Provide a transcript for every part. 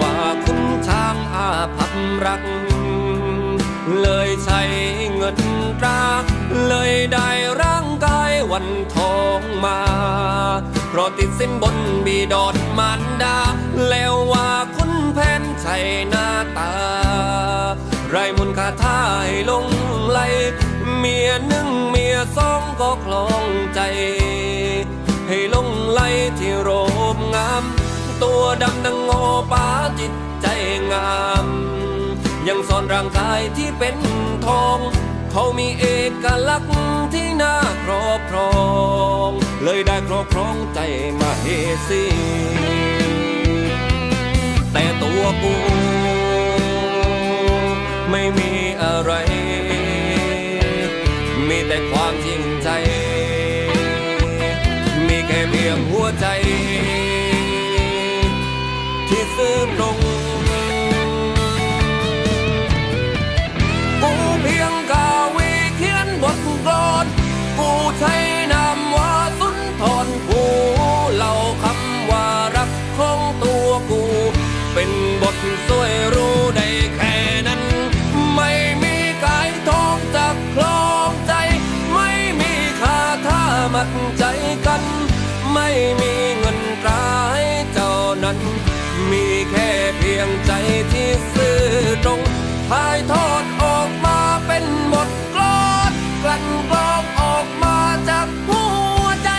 ว่าคุณช้างอาภัพรัก เลยใช้เงินตราเลยได้ร่างกายวันทองมา เพราะติดสินบนบีดอนมารดา แล้วว่าคุณแผนใช่หน้าตา ไรมุนคาท่าให้ลงไหลเมียหนึ่ง ตัวดำดังโงอป้าจิตใจงาม ยังซ่อนร่างกายที่เป็นทอง เขามีเอกลักษณ์ที่น่าครอบครอง เลยได้ครอบครองใจมาเฮสีแต่ตัวกูไม่มีอะไร มีแต่ความจริงใจ มีแค่เพียงหัวใจ สวยรู้ได้แค่นั้น ไม่มีกายทองจากคลองใจ ไม่มีคาท่ามัดใจกัน ไม่มีเงินตราให้เจ้านั้น มีแค่เพียงใจที่ซื่อตรงถ่ายทอดออกมาเป็นบทกลอนกลั่นกรองออกมาจากหัวใจ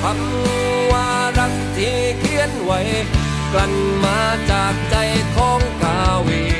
คำว่ารักที่เขียนไว้ กลั่นมาจากใจของกาวี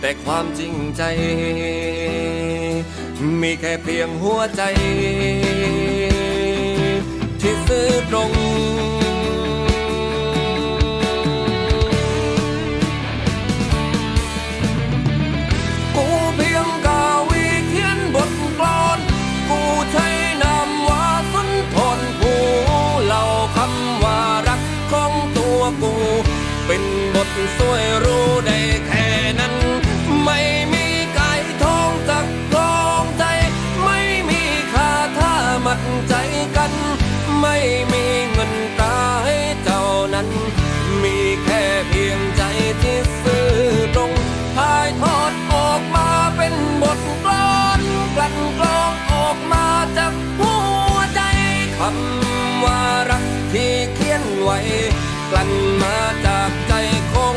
แต่ความจริงใจ มีแค่เพียงหัวใจ ที่ซื่อตรงกูเพียงกาวีเขี ไวกลั่นมาจากใจคง